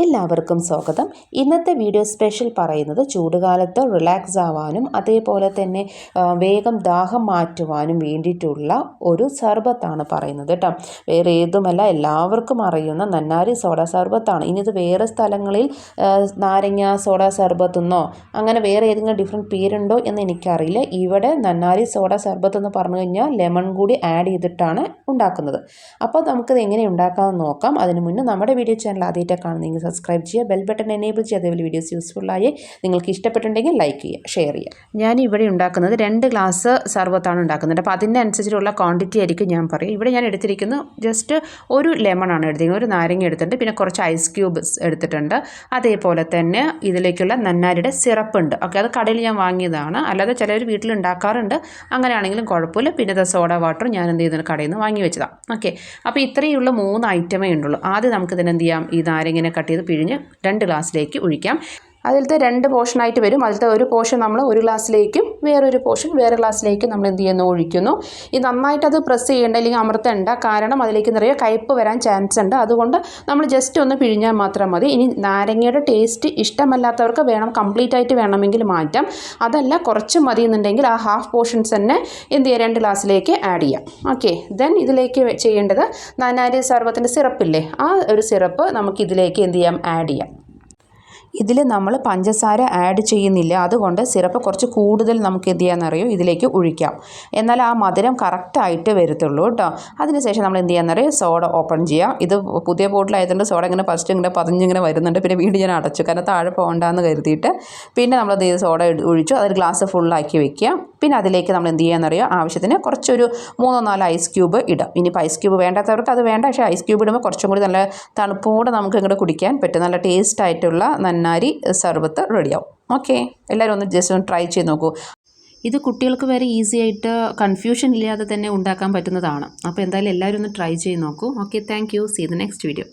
എല്ലാവർക്കും സ്വാഗതം. ഇന്നത്തെ വീഡിയോ സ്പെഷ്യൽ പറയുന്നത് ചൂടുകാലത്ത് റിലാക്സ് ആവാനും അതേപോലെ തന്നെ വേഗം ദാഹം മാറ്റുവാനും വേണ്ടിയിട്ടുള്ള ഒരു സർബത്താണ് പറയുന്നത് കേട്ടോ. വേറെ ഏതുമല്ല എല്ലാവർക്കും അറിയുന്ന നന്നാരി സോഡ സർബത്താണ്. ഇനി ഇത് വേറെ സ്ഥലങ്ങളിൽ നാരങ്ങ സോഡ സർബത്തെന്നോ അങ്ങനെ വേറെ ഏതെങ്കിലും ഡിഫറെന്റ് പേരുണ്ടോ എന്ന് എനിക്കറിയില്ല. ഇവിടെ നന്നാരി സോഡ സർബത്ത് എന്ന് പറഞ്ഞു കഴിഞ്ഞാൽ ലെമൺ കൂടി ആഡ് ചെയ്തിട്ടാണ് ഉണ്ടാക്കുന്നത്. അപ്പോൾ നമുക്കിത് എങ്ങനെ ഉണ്ടാക്കാമെന്ന് നോക്കാം. അതിന് മുന്നേ നമ്മുടെ വീഡിയോ ചാനൽ ആദ്യമായിട്ട് കാണുന്നെങ്കിൽ സബ്സ്ക്രൈബ് ചെയ്യുക. ബെൽ ബട്ടൺ എനേബിൾ ചെയ്യുക. അതേപോലെ വീഡിയോസ് യൂസ്ഫുള്ളായി നിങ്ങൾക്ക് ഇഷ്ടപ്പെട്ടുണ്ടെങ്കിൽ ലൈക്ക് ചെയ്യുക ഷെയർ ചെയ്യുക. ഞാൻ ഇവിടെ ഉണ്ടാക്കുന്നത് രണ്ട് ഗ്ലാസ് സർബത്താണ് ഉണ്ടാക്കുന്നത്. അപ്പോൾ അതിന്റെ അനുസരിച്ചുള്ള ക്വാണ്ടിറ്റി ആയിരിക്കും ഞാൻ പറയും. ഇവിടെ ഞാൻ എടുത്തിരിക്കുന്നത് ജസ്റ്റ് ഒരു ലെമൺ ആണ് എടുത്തിരിക്കുന്നത്. ഒരു നാരങ്ങ എടുത്തിട്ടുണ്ട്. പിന്നെ കുറച്ച് ഐസ് ക്യൂബ്സ് എടുത്തിട്ടുണ്ട്. അതേപോലെ തന്നെ ഇതിലേക്കുള്ള നന്നാരിയുടെ സിറപ്പ് ഉണ്ട്. ഓക്കെ അത് കടയിൽ ഞാൻ വാങ്ങിയതാണ്. അല്ലാതെ ചിലർ വീട്ടിൽ ഉണ്ടാക്കാറുണ്ട്. അങ്ങനെയാണെങ്കിലും കുഴപ്പമില്ല. പിന്നെ സോഡ വാട്ടർ ഞാൻ എന്ത് ചെയ്യുന്നത് കടയിൽ നിന്ന് വാങ്ങി വെച്ചതാണ്. ഓക്കെ അപ്പോൾ ഇത്രയുള്ള മൂന്ന് ഐറ്റമേ ഉണ്ടുള്ളൂ ആദ്യം നമുക്ക് ഇതിനെന്ത് ചെയ്യാം? ഈ നാരങ്ങനെ കട്ട് ചെയ്ത് പിഴിഞ്ഞ് രണ്ട് ഗ്ലാസ്സിലേക്ക് ഒഴിക്കാം. അതിലത്തെ രണ്ട് പോർഷനായിട്ട് വരും. അതിലത്തെ ഒരു പോർഷൻ നമ്മൾ ഒരു ഗ്ലാസ്സിലേക്കും വേറൊരു പോർഷൻ വേറെ ഗ്ലാസ്സിലേക്കും നമ്മൾ എന്ത് ചെയ്യുന്നു? ഒഴിക്കുന്നു. ഇത് നന്നായിട്ട് അത് പ്രസ് ചെയ്യേണ്ട അല്ലെങ്കിൽ അമർത്തേണ്ട കാരണം അതിലേക്ക് നിറയെ കയ്പ്പ് വരാൻ ചാൻസ് ഉണ്ട്. അതുകൊണ്ട് നമ്മൾ ജസ്റ്റ് ഒന്ന് പിഴിഞ്ഞാൽ മാത്രം മതി. ഇനി നാരങ്ങയുടെ ടേസ്റ്റ് ഇഷ്ടമല്ലാത്തവർക്ക് വേണം കംപ്ലീറ്റ് ആയിട്ട് വേണമെങ്കിൽ മാറ്റാം. അതല്ല കുറച്ച് മതി എന്നുണ്ടെങ്കിൽ ആ ഹാഫ് പോർഷൻസ് തന്നെ എന്ത് ചെയ്യുക രണ്ട് ഗ്ലാസ്സിലേക്ക് ആഡ് ചെയ്യാം. ഓക്കെ ദെൻ ഇതിലേക്ക് ചെയ്യേണ്ടത് നാനാരി സർവത്തിന്റെ സിറപ്പില്ലേ? ആ ഒരു സിറപ്പ് നമുക്ക് ഇതിലേക്ക് എന്ത് ചെയ്യാം? ആഡ് ചെയ്യാം. ഇതിൽ നമ്മൾ പഞ്ചസാര ആഡ് ചെയ്യുന്നില്ല. അതുകൊണ്ട് സിറപ്പ് കുറച്ച് കൂടുതൽ നമുക്ക് എന്ത് ചെയ്യാമെന്നറിയോ ഇതിലേക്ക് ഒഴിക്കാം. എന്നാൽ ആ മധുരം കറക്റ്റായിട്ട് വരത്തുള്ളൂ കേട്ടോ. അതിനുശേഷം നമ്മൾ എന്ത് ചെയ്യാമെന്നറിയോ സോഡ ഓപ്പൺ ചെയ്യാം. ഇത് പുതിയ ബോട്ടിലായതുകൊണ്ട് സോഡ ഇങ്ങനെ ഫസ്റ്റ് ഇങ്ങനെ പതിഞ്ഞിങ്ങനെ വരുന്നുണ്ട്. പിന്നെ വീണ്ടും ഞാൻ അടച്ചു. കാരണം താഴെ പോകണ്ടെന്ന് കരുതിയിട്ട് പിന്നെ ചെയ്ത്? സോഡ ഒഴിച്ചു. അതൊരു ഗ്ലാസ് ഫുള്ളാക്കി വെക്കുക പിന്നെ അതിലേക്ക് നമ്മൾ എന്ത് ചെയ്യാമെന്നറിയോ ആവശ്യത്തിന് കുറച്ചൊരു മൂന്നോ നാലോ ഐസ് ക്യൂബ് ഇടാം. ഇനിയിപ്പോൾ ഐസ് ക്യൂബ് വേണ്ടാത്തവർക്ക് അത് വേണ്ട. പക്ഷേ ഐസ് ക്യൂബ് ഇടുമ്പോൾ കുറച്ചും കൂടി നല്ല തണുപ്പോടെ നമുക്ക് ഇങ്ങോട്ട് കുടിക്കാൻ പറ്റും. നല്ല ടേസ്റ്റ് ആയിട്ടുള്ള നന്നാരി സർബത്ത് റെഡിയാവും ഓക്കെ എല്ലാവരും ഒന്ന് ജസ്റ്റ് ഒന്ന് ട്രൈ ചെയ്ത് നോക്കൂ. ഇത് കുട്ടികൾക്ക് വരെ ഈസി ആയിട്ട് കൺഫ്യൂഷൻ ഇല്ലാതെ തന്നെ ഉണ്ടാക്കാൻ പറ്റുന്നതാണ്. അപ്പോൾ എന്തായാലും എല്ലാവരും ഒന്ന് ട്രൈ ചെയ്ത് നോക്കൂ. Okay thank you see the next video